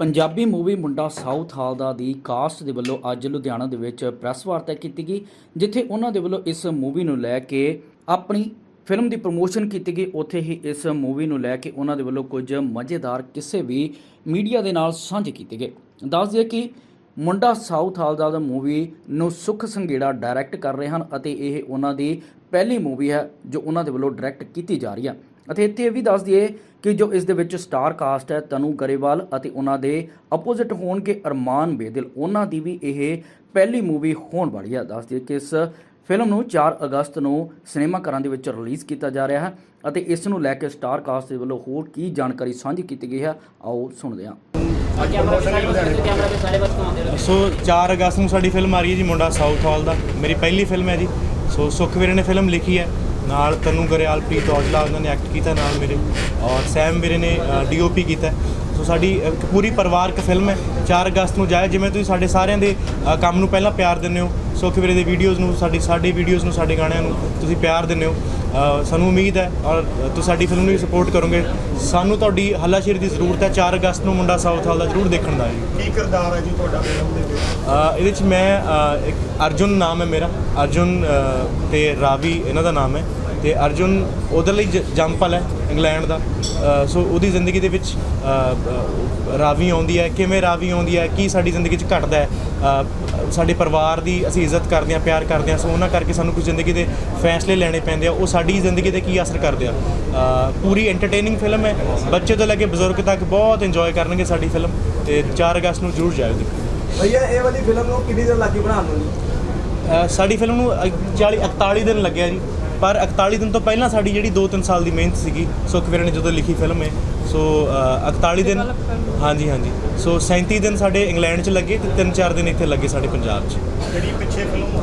Punjabi movie Munda Southall ਦਾ ਦੀ cast ਦੇ ਵੱਲੋਂ ਅੱਜ ਲੁਧਿਆਣਾ ਦੇ ਵਿੱਚ ਪ੍ਰੈਸ ਵਾਰਤਾ ਕੀਤੀ ਗਈ, ਜਿੱਥੇ ਉਹਨਾਂ ਦੇ ਵੱਲੋਂ ਇਸ ਮੂਵੀ ਨੂੰ ਲੈ ਕੇ ਆਪਣੀ ਫਿਲਮ ਦੀ ਪ੍ਰੋਮੋਸ਼ਨ ਕੀਤੀ ਗਈ। ਉੱਥੇ ਹੀ ਇਸ ਮੂਵੀ ਨੂੰ ਲੈ ਕੇ ਉਹਨਾਂ ਦੇ ਵੱਲੋਂ ਕੁਝ ਮਜ਼ੇਦਾਰ ਕਿਸੇ ਵੀ ਮੀਡੀਆ ਦੇ ਨਾਲ ਸਾਂਝੇ ਕੀਤੇ ਗਏ। ਦੱਸ ਦਈਏ ਕਿ ਮੁੰਡਾ ਸਾਊਥ ਹਾਲ ਦਾ ਮੂਵੀ ਨੂੰ ਸੁਖ ਸੰਘੇੜਾ ਡਾਇਰੈਕਟ ਕਰ ਰਹੇ ਹਨ ਅਤੇ ਇਹ ਉਹਨਾਂ ਦੀ ਪਹਿਲੀ ਮੂਵੀ ਹੈ ਜੋ ਉਹਨਾਂ ਦੇ ਵੱਲੋਂ ਡਾਇਰੈਕਟ ਕੀਤੀ ਜਾ ਰਹੀ ਹੈ। ਅਤੇ ਇੱਥੇ ਇਹ ਵੀ ਦੱਸ ਦਈਏ ਕਿ ਜੋ ਇਸ ਦੇ ਵਿੱਚ ਸਟਾਰ ਕਾਸਟ ਹੈ ਤਨੂ ਗਰੇਵਾਲ ਅਤੇ ਉਹਨਾਂ ਦੇ ਆਪੋਜ਼ਿਟ ਹੋਣਗੇ ਅਰਮਾਨ ਬੇਦਿਲ, ਉਹਨਾਂ ਦੀ ਵੀ ਇਹ ਪਹਿਲੀ ਮੂਵੀ ਹੋਣ ਵਾਲੀ ਹੈ। ਦੱਸ ਦਈਏ ਕਿ ਇਸ ਫਿਲਮ ਨੂੰ 4 ਅਗਸਤ ਨੂੰ ਸਿਨੇਮਾ ਘਰਾਂ ਦੇ ਵਿੱਚ ਰਿਲੀਜ਼ ਕੀਤਾ ਜਾ ਰਿਹਾ ਹੈ ਅਤੇ ਇਸ ਨੂੰ ਲੈ ਕੇ ਸਟਾਰ ਕਾਸਟ ਦੇ ਵੱਲੋਂ ਹੋਰ ਕੀ ਜਾਣਕਾਰੀ ਸਾਂਝੀ ਕੀਤੀ ਗਈ ਹੈ, ਆਓ ਸੁਣਦੇ ਹਾਂ। ਸੋ 4 ਅਗਸਤ ਨੂੰ ਸਾਡੀ ਫਿਲਮ ਆ ਰਹੀ ਹੈ ਜੀ ਮੁੰਡਾ ਸਾਊਥ ਹਾਲ ਦਾ। ਮੇਰੀ ਪਹਿਲੀ ਫਿਲਮ ਹੈ ਜੀ। ਸੋ ਸੁਖਵੀਰ ਨੇ ਫਿਲਮ ਲਿਖੀ ਹੈ। ਨਾਲ ਤਨੂ ਗਰੇਵਾਲ, ਪ੍ਰੀਤ ਔਜਲਾ, ਉਹਨਾਂ ਨੇ ਐਕਟ ਕੀਤਾ ਨਾਲ ਮੇਰੇ। ਔਰ ਸੈਮ ਵੀਰੇ ਨੇ ਡੀਓਪੀ ਕੀਤਾ। ਸੋ ਸਾਡੀ ਇੱਕ ਪੂਰੀ ਪਰਿਵਾਰਕ ਫਿਲਮ ਹੈ 4 ਅਗਸਤ ਨੂੰ ਜਾਏ ਜਿਵੇਂ ਤੁਸੀਂ ਸਾਡੇ ਸਾਰਿਆਂ ਦੇ ਅ, ਕੰਮ ਨੂੰ ਪਹਿਲਾਂ ਪਿਆਰ ਦਿੰਦੇ ਹੋ। ਸੁਖਵੀਰੇ ਦੇ ਵੀਡੀਓਜ਼ ਨੂੰ ਸਾਡੀ ਸਾਡੀ ਵੀਡੀਓਜ਼ ਨੂੰ ਸਾਡੇ ਗਾਣਿਆਂ ਨੂੰ ਤੁਸੀਂ ਪਿਆਰ ਦਿੰਦੇ ਹੋ। ਅ, ਸਾਨੂੰ ਉਮੀਦ ਹੈ ਔਰ ਤੁਸੀਂ ਸਾਡੀ ਫਿਲਮ ਨੂੰ ਵੀ ਸਪੋਰਟ ਕਰੋਗੇ। ਸਾਨੂੰ ਤੁਹਾਡੀ ਹੱਲਾਸ਼ੇਰੀ ਦੀ ਜ਼ਰੂਰਤ ਹੈ 4 ਅਗਸਤ ਨੂੰ ਮੁੰਡਾ ਸਾਊਥ ਹਾਲ ਦਾ ਜ਼ਰੂਰ ਦੇਖਣ ਦਾ ਜੀ। ਕੀ ਕਿਰਦਾਰ ਹੈ ਜੀ ਤੁਹਾਡਾ ਫਿਲਮ ਦੇ ਵਿੱਚ? ਅ, ਇਹਦੇ ਚ ਮੈਂ ਅ, ਇੱਕ ਅਰਜੁਨ ਨਾਮ ਹੈ ਮੇਰਾ। ਅਰਜੁਨ ਅ, ਤੇ ਰਾਵੀ ਇਹਨਾਂ ਦਾ ਨਾਮ ਹੈ। ਤੇ ਅਰਜੁਨ ਉਹਦੇ ਲਈ ਜ- ਜੰਪਲ ਹੈ ਇੰਗਲੈਂਡ ਦਾ। ਸੋ ਉਹਦੀ ਜ਼ਿੰਦਗੀ ਦੇ ਵਿੱਚ ਰਾਵੀ ਆਉਂਦੀ ਹੈ। ਕਿਵੇਂ ਰਾਵੀ ਆਉਂਦੀ ਹੈ? ਕੀ ਸਾਡੀ ਜ਼ਿੰਦਗੀ 'ਚ ਘਟਦਾ ਹੈ? ਸਾਡੇ ਪਰਿਵਾਰ ਦੀ ਅਸੀਂ ਇੱਜ਼ਤ ਕਰਦੇ ਹਾਂ ਪਿਆਰ ਕਰਦੇ ਹਾਂ ਸੋ ਉਹਨਾਂ ਕਰਕੇ ਸਾਨੂੰ ਕੁਝ ਜ਼ਿੰਦਗੀ ਦੇ ਫੈਸਲੇ ਲੈਣੇ ਪੈਂਦੇ ਆ। ਉਹ ਸਾਡੀ ਜ਼ਿੰਦਗੀ ਤੇ ਕੀ ਅਸਰ ਕਰਦੇ ਆ? ਪੂਰੀ ਐਂਟਰਟੇਨਿੰਗ ਫਿਲਮ ਹੈ। ਬੱਚੇ ਤੋਂ ਲੈ ਕੇ ਬਜ਼ੁਰਗ ਤੱਕ ਬਹੁਤ ਇੰਜੋਏ ਕਰਨਗੇ ਸਾਡੀ ਫਿਲਮ ਤੇ 4 ਅਗਸਤ ਨੂੰ ਜ਼ਰੂਰ ਜਾਇਓ ਦੇਖੋ ਭਈਆ ਇਹ ਵਾਲੀ ਫਿਲਮ ਨੂੰ ਕਿੰਨੀ ਦੇਰ ਲੱਗੀ ਬਣਾਉਣ ਨੂੰ? ਜੀ ਸਾਡੀ ਫਿਲਮ ਨੂੰ 40 41 ਦਿਨ ਲੱਗਿਆ ਜੀ। ਪਰ 41 ਦਿਨ ਤੋਂ ਪਹਿਲਾਂ ਸਾਡੀ ਜਿਹੜੀ 2-3 ਸਾਲ ਦੀ ਮਿਹਨਤ ਸੀਗੀ ਸੁਖਵੀਰ ਨੇ ਜਦੋਂ ਲਿਖੀ ਫਿਲਮ ਹੈ ਸੋ ਅ, 41 ਦਿਨ ਹਾਂਜੀ ਹਾਂਜੀ। ਸੋ 37 ਦਿਨ ਸਾਡੇ ਇੰਗਲੈਂਡ 'ਚ ਲੱਗੇ ਤੇ 3-4 ਦਿਨ ਇੱਥੇ ਲੱਗੇ ਸਾਡੇ ਪੰਜਾਬ 'ਚ। ਜਿਹੜੀ ਪਿੱਛੇ ਫਿਲਮ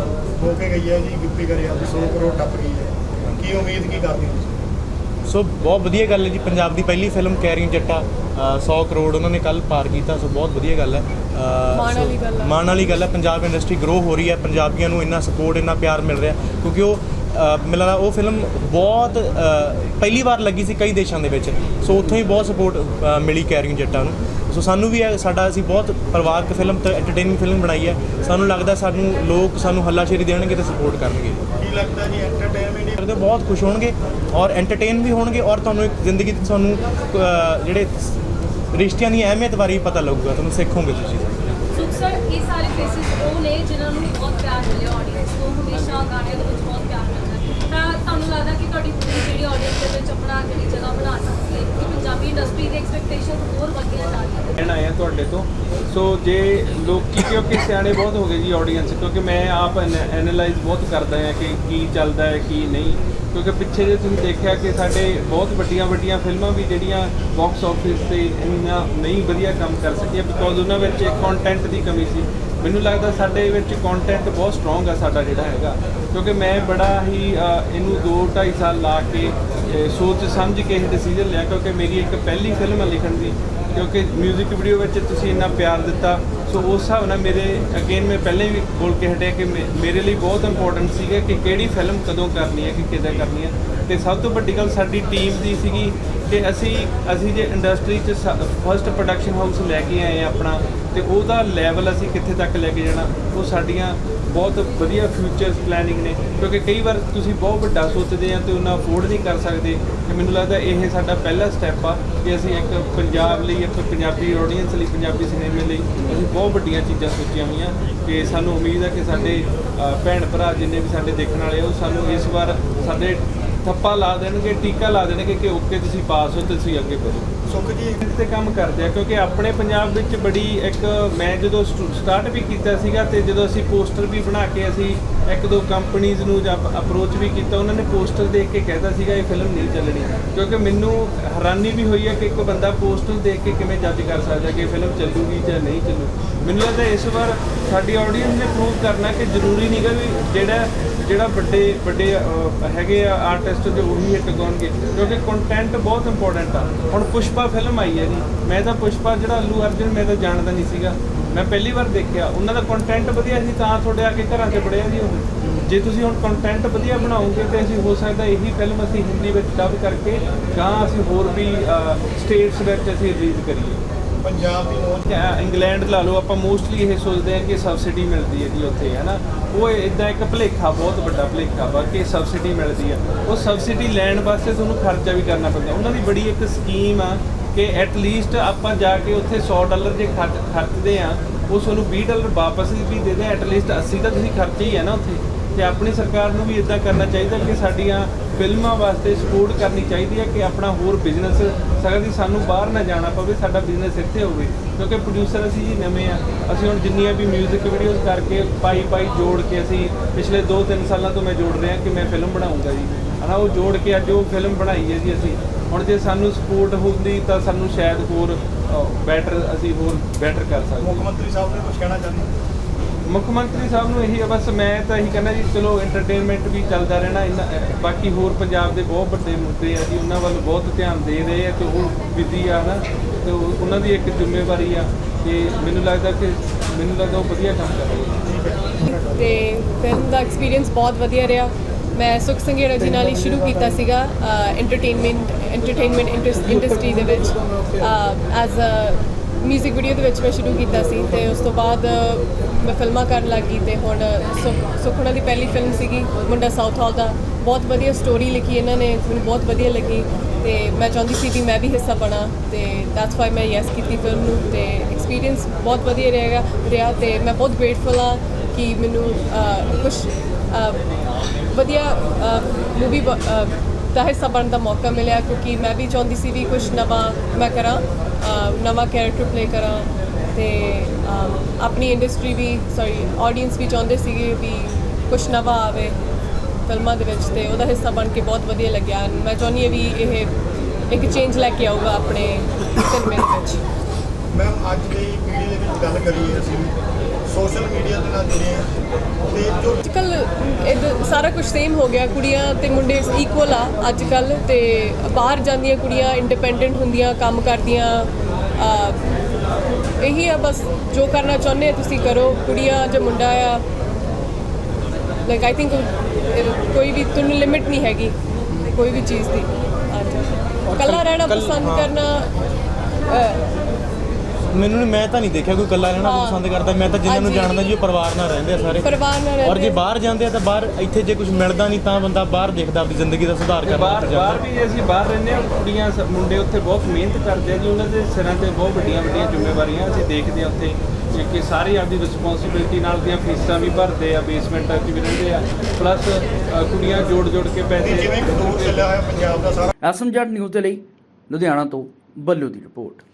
ਹੋ ਕੇ ਗਈ ਹੈ ਜੀ ਗਿੱਪੀ ਗਰੇਵਾਲ ਦੀ 100 ਕਰੋੜ ਟੱਪ ਗਈ ਹੈ। ਕੀ ਉਮੀਦ ਕੀ ਕਰਦੇ ਹੋ ਤੁਸੀਂ? ਸੋ ਬਹੁਤ ਵਧੀਆ ਗੱਲ ਹੈ ਜੀ ਪੰਜਾਬ ਦੀ ਪਹਿਲੀ ਫਿਲਮ ਕੈਰਿੰਗ ਜੱਟਾ ਅ, 100 ਕਰੋੜ ਉਹਨਾਂ ਨੇ ਕੱਲ ਪਾਰ ਕੀਤਾ ਸੋ ਬਹੁਤ ਵਧੀਆ ਗੱਲ ਹੈ। ਅ, ਮਾਣ ਸੋ ਵਾਲੀ ਗੱਲ ਹੈ। ਮਾਣ ਵਾਲੀ ਗੱਲ ਹੈ ਪੰਜਾਬ ਇੰਡਸਟਰੀ ਗਰੋ ਹੋ ਰਹੀ ਹੈ ਪੰਜਾਬੀਆਂ ਨੂੰ ਇੰਨਾ ਸਪੋਰਟ ਇੰਨਾ ਪਿਆਰ ਮਿਲ ਰਿਹਾ ਕਿਉਂਕਿ ਉਹ ਲੱਗਦਾ ਉਹ ਫਿਲਮ ਬਹੁਤ ਪਹਿਲੀ ਵਾਰ ਲੱਗੀ ਸੀ ਕਈ ਦੇਸ਼ਾਂ ਦੇ ਵਿੱਚ। ਸੋ ਉੱਥੋਂ ਹੀ ਬਹੁਤ ਸਪੋਰਟ ਮਿਲੀ ਕੈਰਿੰਗ ਜੱਟਾਂ ਨੂੰ। ਸੋ ਸਾਨੂੰ ਵੀ ਇਹ ਸਾਡਾ ਅਸੀਂ ਬਹੁਤ ਪਰਿਵਾਰਕ ਫਿਲਮ ਤੇ ਐਂਟਰਟੇਨਿੰਗ ਫਿਲਮ ਬਣਾਈ ਹੈ। ਸਾਨੂੰ ਲੱਗਦਾ ਸਾਨੂੰ ਲੋਕ ਸਾਨੂੰ ਹੱਲਾਸ਼ੇਰੀ ਦੇਣਗੇ ਤੇ ਸਪੋਰਟ ਕਰਨਗੇ। ਕੀ ਲੱਗਦਾ ਜੀ ਐਂਟਰਟੇਨਮੈਂਟ ਕਰਦੇ ਬਹੁਤ ਖੁਸ਼ ਹੋਣਗੇ ਔਰ ਐਂਟਰਟੇਨ ਵੀ ਹੋਣਗੇ ਔਰ ਤੁਹਾਨੂੰ ਇੱਕ ਜ਼ਿੰਦਗੀ 'ਚ ਤੁਹਾਨੂੰ ਜਿਹੜੇ ਰਿਸ਼ਤਿਆਂ ਦੀ ਅਹਿਮੀਅਤ ਬਾਰੇ ਪਤਾ ਲੱਗੂਗਾ। ਤੁਹਾਨੂੰ ਸਿੱਖੋਗੇ ਤੁਸੀਂ। ਸੁਖ ਸਰ ਇਹ ਸਾਰੇ ਫੇਸਿਸ ਉਹ ਨੇ ਜਿਨ੍ਹਾਂ ਨੂੰ ਬਹੁਤ ਪਿਆਰ ਮਿਲਿਆ ਆਡੀਅנס ਤੋਂ ਹਮੇਸ਼ਾ ਗਾਣਿਆਂ ਦੇ ਵਿੱਚ ਬਹੁਤ ਕਿੰਨਾ ਤੁਹਾਨੂੰ ਲੱਗਦਾ ਕਿ ਤੁਹਾਡੀ ਪੂਰੀ ਜਿਹੜੀ ਆਡੀਅੰਸ ਦੇ ਵਿੱਚ ਆਪਣਾ ਜਿਹੜੀ ਜਗ੍ਹਾ ਬਣਾ ਸਕਦੀ ਹੈ, ਕਿ ਪੰਜਾਬੀ ਇੰਡਸਟਰੀ ਦੀ ਐਕਸਪੈਕਟੇਸ਼ਨ ਹੋਰ ਵੱਧੀਆਂ ਜਾ ਰਹੀਆਂ ਕਹਿਣਾ ਹੈ ਤੁਹਾਡੇ ਤੋਂ। ਸੋ ਜੇ ਲੋਕੀ, ਕਿਉਂਕਿ ਸਿਆਣੇ ਬਹੁਤ ਹੋ ਗਏ ਜੀ ਆਡੀਅנס ਕਿਉਂਕਿ ਮੈਂ ਆਪ ਐਨਾਲਾਈਜ਼ ਬਹੁਤ ਕਰਦਾ ਹਾਂ ਕਿ ਕੀ ਚੱਲਦਾ ਹੈ, ਕੀ ਨਹੀਂ। ਕਿਉਂਕਿ ਪਿੱਛੇ ਜੇ ਤੁਸੀਂ ਦੇਖਿਆ ਕਿ ਸਾਡੇ ਬਹੁਤ ਵੱਡੀਆਂ ਵੱਡੀਆਂ ਫਿਲਮਾਂ ਵੀ ਜਿਹੜੀਆਂ ਬਾਕਸ ਆਫਿਸ ਤੇ ਇੰਨਾ ਨਹੀਂ ਵਧੀਆ ਕੰਮ ਕਰ ਸਕੀਆਂ ਬਿਕੋਜ਼ ਉਹਨਾਂ ਵਿੱਚ ਕੰਟੈਂਟ ਦੀ ਕਮੀ ਸੀ। ਮੈਨੂੰ ਲੱਗਦਾ ਸਾਡੇ ਵਿੱਚ ਕੰਟੈਂਟ ਬਹੁਤ ਸਟਰੋਂਗ ਆ ਸਾਡਾ ਜਿਹੜਾ ਹੈਗਾ। ਕਿਉਂਕਿ ਮੈਂ ਬੜਾ ਹੀ ਇਹਨੂੰ 2 2.5 ਸਾਲ ਲਾ ਕੇ ਸੋਚ ਸਮਝ ਕੇ ਇਹ ਡਿਸੀਜਨ ਲਿਆ, ਕਿਉਂਕਿ ਮੇਰੀ ਇੱਕ ਪਹਿਲੀ ਫਿਲਮ ਆ ਲਿਖਣ ਦੀ। ਕਿਉਂਕਿ 뮤직 ਵੀਡੀਓ ਵਿੱਚ ਤੁਸੀਂ ਇੰਨਾ ਪਿਆਰ ਦਿੱਤਾ। ਸੋ ਉਸ ਹਿਸਾਬ ਨਾਲ ਮੇਰੇ ਅਗੇਨ ਮੈਂ ਪਹਿਲੇ ਵੀ ਬੋਲ ਕੇ ਹਟਿਆ ਕਿ ਮੇ- ਮੇਰੇ ਲਈ ਬਹੁਤ ਇੰਪੋਰਟੈਂਟ ਸੀਗਾ ਕਿ ਕਿਹੜੀ ਫਿਲਮ ਕਦੋਂ ਕਰਨੀ ਹੈ, ਕਿ ਕਿੱਦਾਂ ਕਰਨੀ ਹੈ। ਤੇ ਸਭ ਤੋਂ ਵੱਡੀ ਗੱਲ ਸਾਡੀ ਟੀਮ ਦੀ ਸੀਗੀ ਕਿ ਅਸੀਂ ਅਸੀਂ ਜੇ ਇੰਡਸਟਰੀ 'ਚ ਫਰਸਟ ਪ੍ਰੋਡਕਸ਼ਨ ਹਾਊਸ ਲੈ ਕੇ ਆਏ ਆ ਆਪਣਾ, ਤੇ ਉਹਦਾ ਲੈਵਲ ਅਸੀਂ ਕਿੱਥੇ ਤੱਕ ਲੈ ਕੇ ਜਾਣਾ, ਉਹ ਸਾਡੀਆਂ ਬਹੁਤ ਵਧੀਆ ਫਿਊਚਰਸ ਪਲੈਨਿੰਗ ਨੇ, ਕਿਉਂਕਿ ਕਈ ਵਾਰ ਤੁਸੀਂ ਬਹੁਤ ਵੱਡਾ ਸੋਚਦੇ ਆ ਤੇ ਉਹਨਾਂ ਅਫੋਰਡ ਨਹੀਂ ਕਰ ਸਕਦੇ, ਤੇ ਮੈਨੂੰ ਲੱਗਦਾ ਇਹ ਸਾਡਾ ਪਹਿਲਾ ਸਟੈਪ ਆ ਕਿ ਅਸੀਂ ਇੱਕ ਪੰਜਾਬ ਲਈ, ਇੱਕ ਪੰਜਾਬੀ ਆਡੀਅנס ਲਈ, ਪੰਜਾਬੀ ਸਿਨੇਮੇ ਲਈ ਅਸੀਂ ਬਹੁਤ ਵੱਡੀਆਂ ਚੀਜ਼ਾਂ ਸੋਚੀਆਂ ਹੋਈਆਂ ਕਿ ਸਾਨੂੰ ਉਮੀਦ ਆ ਕਿ ਸਾਡੇ ਭੈਣ ਭਰਾ ਜਿੰਨੇ ਵੀ ਸਾਡੇ ਦੇਖਣ ਵਾਲੇ ਆ, ਉਹ ਸਾਨੂੰ ਇਸ ਵਾਰ ਸਾਡੇ ਥੱਪਾ ਲਾ ਦੇਣਗੇ ਟੀਕਾ ਲਾ ਦੇਣਗੇ ਕਿ ਓਕੇ ਤੁਸੀਂ ਪਾਸ ਹੋ ਤੁਸੀਂ ਅੱਗੇ ਵਧੋ। ਸੁਖ ਜੀ। ਤੇ ਕੰਮ ਕਰਦੇ ਆ ਕਿਉਂਕਿ ਆਪਣੇ ਪੰਜਾਬ ਵਿੱਚ ਬੜੀ ਇੱਕ ਮੈਂ ਜਦੋਂ ਸਟਾਰਟ ਵੀ ਕੀਤਾ ਸੀਗਾ ਤੇ ਜਦੋਂ ਅਸੀਂ ਪੋਸਟਰ ਵੀ ਬਣਾ ਕੇ ਅਸੀਂ ਇੱਕ ਦੋ ਕੰਪਨੀਆਂ ਨੂੰ ਜਾਂ ਅਪਰੋਚ ਵੀ ਕੀਤਾ ਉਹਨਾਂ ਨੇ ਪੋਸਟਰ ਦੇਖ ਕੇ ਕਹਿਤਾ ਸੀਗਾ ਇਹ ਫਿਲਮ ਨਹੀਂ ਚੱਲਣੀ। ਕਿਉਂਕਿ ਮੈਨੂੰ ਹੈਰਾਨੀ ਵੀ ਹੋਈ ਹੈ ਕਿ ਇੱਕ ਬੰਦਾ ਪੋਸਟਰ ਦੇਖ ਕੇ ਕਿਵੇਂ ਜੱਜ ਕਰ ਸਕਦਾ ਕਿ ਫਿਲਮ ਚੱਲੂਗੀ ਜਾਂ ਨਹੀਂ ਚੱਲੂ ਮੈਨੂੰ ਲੱਗਦਾ ਇਸ ਵਾਰ ਸਾਡੀ ਆਡੀਅנס ਨੇ ਪ੍ਰੂਵ ਕਰਨਾ ਕਿ ਜ਼ਰੂਰੀ ਨਹੀਂਗਾ ਵੀ ਜਿਹੜਾ ਜਿਹੜਾ ਵੱਡੇ ਵੱਡੇ ਹੈਗੇ ਆ ਆਰਟਿਸਟ ਜੋ ਉਹੀ ਹਿੱਟ ਗਾਉਣਗੇ। ਕਿਉਂਕਿ ਕੰਟੈਂਟ ਬਹੁਤ ਇੰਪੋਰਟੈਂਟ ਆ। ਹੁਣ ਪੁਸ਼ਪਾ ਫਿਲਮ ਆਈ ਹੈ ਜੀ। ਮੈਂ ਤਾਂ ਪੁਸ਼ਪਾ, ਜਿਹੜਾ ਅੱਲੂ ਅਰਜਨ, ਮੈਂ ਤਾਂ ਜਾਣਦਾ ਨਹੀਂ ਸੀਗਾ। ਮੈਂ ਪਹਿਲੀ ਵਾਰ ਦੇਖਿਆ। ਉਹਨਾਂ ਦਾ ਕੰਟੈਂਟ ਵਧੀਆ ਸੀ, ਤਾਂ ਤੁਹਾਡੇ ਆ ਕੇ ਘਰਾਂ 'ਚ ਬੜਿਆ ਜੀ ਉਹ। ਜੇ ਤੁਸੀਂ ਹੁਣ ਕੰਟੈਂਟ ਵਧੀਆ ਬਣਾਓਗੇ ਤੇ ਅਸੀਂ ਹੋ ਸਕਦਾ ਇਹੀ ਫਿਲਮ ਅਸੀਂ ਹਿੰਦੀ ਵਿੱਚ ਡਬ ਕਰਕੇ ਜਾਂ ਅਸੀਂ ਹੋਰ ਵੀ ਸਟੇਟਸ ਵਿੱਚ ਅਸੀਂ ਰਿਲੀਜ਼ ਕਰੀਏ। ਪੰਜਾਬ ਦੀ ਨੌਜ ਇੰਗਲੈਂਡ ਲਾ ਲਓ, ਆਪਾਂ ਮੋਸਟਲੀ ਇਹ ਸੋਚਦੇ ਹਾਂ ਕਿ ਸਬਸਿਡੀ ਮਿਲਦੀ ਹੈ ਜੀ ਉੱਥੇ, ਹੈ ਨਾ? ਉਹ ਇਦਾਂ ਇੱਕ ਭੁਲੇਖਾ, ਬਹੁਤ ਵੱਡਾ ਭੁਲੇਖਾ ਵਾ ਕਿ ਸਬਸਿਡੀ ਮਿਲਦੀ ਆ ਉਹ ਸਬਸਿਡੀ ਲੈਣ ਵਾਸਤੇ ਤੁਹਾਨੂੰ ਖਰਚਾ ਵੀ ਕਰਨਾ ਪੈਂਦਾ। ਉਹਨਾਂ ਦੀ ਬੜੀ ਇੱਕ ਸਕੀਮ ਆ ਕਿ ਐਟ ਲੀਸਟ ਆਪਾਂ ਜਾ ਕੇ ਉੱਥੇ 100 ਡਾਲਰ ਜੇ ਖਰਚ, ਖਰਚਦੇ ਆ ਉਹ ਤੁਹਾਨੂੰ 20 ਡਾਲਰ ਵਾਪਸ ਵੀ ਦੇ ਦੇ ਐਟ ਲੀਸਟ 80 ਤਾਂ ਤੁਸੀਂ ਖਰਚੇ ਹੀ ਆ ਨਾ ਉੱਥੇ। ਤੇ ਆਪਣੀ ਸਰਕਾਰ ਨੂੰ ਵੀ ਇਦਾਂ ਕਰਨਾ ਚਾਹੀਦਾ ਕਿ ਸਾਡੀਆਂ ਫਿਲਮਾਂ ਵਾਸਤੇ ਸਪੋਰਟ ਕਰਨੀ ਚਾਹੀਦੀ ਹੈ ਕਿ ਆਪਣਾ ਹੋਰ ਬਿਜ਼ਨਸ ਸਕਦੀ ਸਾਨੂੰ ਬਾਹਰ ਨਾ ਜਾਣਾ ਪਵੇ, ਸਾਡਾ ਬਿਜ਼ਨਸ ਇੱਥੇ ਹੋਵੇ। ਕਿਉਂਕਿ ਪ੍ਰੋਡਿਊਸਰ ਅਸੀਂ ਜੀ ਨਵੇਂ ਆ, ਅਸੀਂ ਹੁਣ ਜਿੰਨੀਆਂ ਵੀ ਮਿਊਜ਼ਿਕ ਵੀਡੀਓਜ਼ ਕਰਕੇ ਪਾਈ ਪਾਈ ਜੋੜ ਕੇ ਅਸੀਂ ਪਿਛਲੇ 2-3 ਸਾਲਾਂ ਤੋਂ ਮੈਂ ਜੋੜ ਰਿਹਾ ਕਿ ਮੈਂ ਫਿਲਮ ਬਣਾਉਂਗਾ ਜੀ। ਹਨਾ, ਉਹ ਜੋੜ ਕੇ ਅੱਜ ਉਹ ਫਿਲਮ ਬਣਾਈ ਹੈ ਜੀ ਅਸੀਂ। ਹੁਣ ਜੇ ਸਾਨੂੰ ਸਪੋਰਟ ਹੁੰਦੀ ਤਾਂ ਸਾਨੂੰ ਸ਼ਾਇਦ ਹੋਰ ਬੈਟਰ ਅਸੀਂ ਹੋਰ ਬੈਟਰ ਕਰ ਸਕਦੇ ਮੁੱਖ ਮੰਤਰੀ ਸਾਹਿਬ ਨੇ ਕੁਝ ਕਹਿਣਾ ਚਾਹੁੰਦੇ ਮੁੱਖ ਮੰਤਰੀ ਸਾਹਿਬ ਨੂੰ ਇਹੀ ਆ, ਬਸ ਮੈਂ ਤਾਂ ਇਹੀ ਕਹਿੰਦਾ ਜੀ, ਚਲੋ ਐਂਟਰਟੇਨਮੈਂਟ ਵੀ ਚੱਲਦਾ ਰਹਿਣਾ ਇਹਨਾਂ ਬਾਕੀ ਹੋਰ ਪੰਜਾਬ ਦੇ ਬਹੁਤ ਵੱਡੇ ਮੁੱਦੇ ਆ ਜੀ, ਉਹਨਾਂ ਵੱਲ ਬਹੁਤ ਧਿਆਨ ਦੇ ਰਹੇ ਆ ਤੇ ਉਹ ਵਿਧੀ ਆ ਨਾ ਤੇ ਉਹ- ਉਹਨਾਂ ਦੀ ਇੱਕ ਜ਼ਿੰਮੇਵਾਰੀ ਆ ਤੇ ਮੈਨੂੰ ਲੱਗਦਾ ਕਿ, ਮੈਨੂੰ ਲੱਗਦਾ ਉਹ ਵਧੀਆ ਕੰਮ ਕਰ ਰਹੇ ਆ। ਤੇ ਫਿਲਮ ਦਾ ਐਕਸਪੀਰੀਅੰਸ ਬਹੁਤ ਵਧੀਆ ਰਿਹਾ। ਮੈਂ ਸੁਖ ਸੰਘੇੜਾ ਜੀ ਨਾਲ ਹੀ ਸ਼ੁਰੂ ਕੀਤਾ ਸੀਗਾ ਐਂਟਰਟੇਨਮੈਂਟ ਐਂਟਰਟੇਨਮੈਂਟ ਇੰਡਸਟਰੀ ਦੇ ਵਿੱਚ ਐਜ਼ ਅ 뮤직 ਵੀਡੀਓ ਦੇ ਵਿੱਚ ਮੈਂ ਸ਼ੁਰੂ ਕੀਤਾ ਸੀ ਤੇ ਉਸ ਤੋਂ ਬਾਅਦ ਮੈਂ ਫਿਲਮਾਂ ਕਰਨ ਲੱਗੀ ਤੇ ਹੁਣ ਸੁਖ ਸੁਖ ਦੀ ਪਹਿਲੀ ਫਿਲਮ ਸੀਗੀ, ਮੁੰਡਾ ਸਾਊਥ ਹਾਲ ਦਾ। ਬਹੁਤ ਵਧੀਆ ਸਟੋਰੀ ਲਿਖੀ ਇਹਨਾਂ ਨੇ, ਮੈਨੂੰ ਬਹੁਤ ਵਧੀਆ ਲੱਗੀ ਤੇ ਮੈਂ ਚਾਹੁੰਦੀ ਸੀ ਕਿ ਮੈਂ ਵੀ ਹਿੱਸਾ ਬਣਾ ਤੇ ਦੈਟਸ ਵਾਈ ਮੈਂ ਯੈਸ ਕੀਤੀ ਫਿਲਮ ਨੂੰ ਤੇ ਐਕਸਪੀਰੀਅੰਸ ਬਹੁਤ ਵਧੀਆ ਰਹੇਗਾ ਰਿਹਾ ਤੇ ਮੈਂ ਬਹੁਤ ਗ੍ਰੇਟਫੁਲ ਹਾਂ ਕਿ ਮੈਨੂੰ ਕੁਝ ਵਧੀਆ ਮੂਵੀ ਦਾ ਹਿੱਸਾ ਬਣਨ ਦਾ ਮੌਕਾ ਮਿਲਿਆ ਕਿਉਂਕਿ ਮੈਂ ਵੀ ਚਾਹੁੰਦੀ ਸੀ ਵੀ ਕੁਝ ਨਵਾਂ ਮੈਂ ਕਰਾਂ ਨਵਾਂ ਕੈਰੈਕਟਰ ਪਲੇ ਕਰਾਂ ਤੇ ਆਪਣੀ ਇੰਡਸਟਰੀ ਵੀ ਸੌਰੀ ਆਡੀਅנס ਵੀ ਚਾਹੁੰਦੇ ਸੀਗੇ ਵੀ ਕੁਝ ਨਵਾਂ ਆਵੇ ਫਿਲਮਾਂ ਦੇ ਵਿੱਚ ਤੇ ਉਹਦਾ ਹਿੱਸਾ ਬਣ ਕੇ ਬਹੁਤ ਵਧੀਆ ਲੱਗਿਆ ਮੈਂ ਚਾਹੁੰਦੀ ਹਾਂ ਵੀ ਇਹ ਇੱਕ ਚੇਂਜ ਲੈ ਕੇ ਆਊਗਾ ਆਪਣੇ ਸਿਨੇਮੇ ਦੇ ਵਿੱਚ। ਮੈਮ ਅੱਜ ਦੀ ਪੀੜ੍ਹੀ ਦੇ ਵਿੱਚ ਗੱਲ ਕਰੀਏ ਅਸੀਂ ਸੋਸ਼ਲ ਮੀਡੀਆ ਦੇ ਨਾਲ ਜੁੜੇ ਹਾਂ ਤੇ ਜੋ ਅੱਜ ਕੱਲ ਇਹ ਸਾਰਾ ਕੁਝ ਸੇਮ ਹੋ ਗਿਆ। ਕੁੜੀਆਂ ਤੇ ਮੁੰਡੇ ਇਕੁਅਲ ਆ ਅੱਜ ਕੱਲ ਤੇ ਬਾਹਰ ਜਾਂਦੀਆਂ ਕੁੜੀਆਂ ਇੰਡੀਪੈਂਡੈਂਟ ਹੁੰਦੀਆਂ ਕੰਮ ਕਰਦੀਆਂ। ਇਹੀ ਆ ਬਸ। ਜੋ ਕਰਨਾ ਚਾਹੁੰਦੇ ਆ ਤੁਸੀਂ ਕਰੋ। ਕੁੜੀਆਂ ਜਾਂ ਮੁੰਡਾ ਆ ਲਾਈਕ ਆਈ ਥਿੰਕ ਕੋਈ ਵੀ ਤੁਹਾਨੂੰ ਲਿਮਿਟ ਨਹੀਂ ਹੈਗੀ ਕੋਈ ਵੀ ਚੀਜ਼ ਦੀ। ਕੱਲਾ ਰਹਿਣਾ ਪਸੰਦ। ਕਰਨਾ ਮੈਨੂੰ ਨੀ- ਮੈਂ ਤਾਂ ਨਹੀਂ ਦੇਖਿਆ ਕੋਈ ਇਕੱਲਾ ਰਹਿਣਾ। ਪਸੰਦ ਕਰਦਾ ਮੈਂ ਤਾਂ ਜਿਨ੍ਹਾਂ ਨੂੰ ਹਾਂਜੀ। ਜਾਣਦਾ ਜੀ ਉਹ ਪਰਿਵਾਰ ਨਾਲ ਰਹਿੰਦੇ ਆ ਸਾਰੇ ਪਰਿਵਾਰ ਨਾਲ ਔਰ ਜੇ ਆ। ਬਾਹਰ ਜਾਂਦੇ ਆ ਤਾਂ ਬਾਹਰ ਇੱਥੇ ਜੇ ਕੁਝ ਮਿਲਦਾ ਨਹੀਂ ਤਾਂ ਬੰਦਾ ਬਾਹਰ ਦੇਖਦਾ ਆਪਣੀ ਜ਼ਿੰਦਗੀ ਦਾ ਸੁਧਾਰ ਕਰਨ ਬਾਹਰ ਵਾਸਤੇ ਬਾਹਰ ਜਾਂਦਾ ਵੀ ਜੇ ਅਸੀਂ ਬਾਹਰ ਰਹਿੰਦੇ ਹਾਂ ਕੁੜੀਆਂ ਸ- ਮੁੰਡੇ ਉੱਥੇ ਬਹੁਤ ਮਿਹਨਤ ਕਰਦੇ ਆ ਜੀ ਉਹਨਾਂ ਦੇ ਸਿਰਾਂ ਤੇ ਬਹੁਤ ਵੱਡੀਆਂ ਵੱਡੀਆਂ ਜ਼ਿੰਮੇਵਾਰੀਆਂ ਅਸੀਂ ਦੇਖਦੇ ਆ ਉੱਥੇ ਕਿ- ਕਿ ਸਾਰੇ ਆਪਦੀ ਰਿਸਪੌਂਸਿਬਿਲਟੀ ਨਾਲ ਦੀਆਂ ਫੀਸਾਂ ਵੀ ਭਰਦੇ ਆ ਬੇਸਮੈਂਟਾਂ 'ਚ ਵੀ ਰਹਿੰਦੇ ਆ ਪਲੱਸ ਜਿਵੇਂ ਜੋੜ ਜੋੜ ਕੇ ਪੈਸੇ ਜਿਵੇਂ ਇੱਕ ਦੌਰ ਚੱਲਿਆ ਹੋਇਆ ਪੰਜਾਬ ਦਾ ਸਾਰਾ ਐਸਐਮਜੈਡ ਨਿਊਜ਼ ਦੇ ਲਈ ਲੁਧਿਆਣਾ ਤੋਂ ਬੱਲੂ ਦੀ ਰਿਪੋਰਟ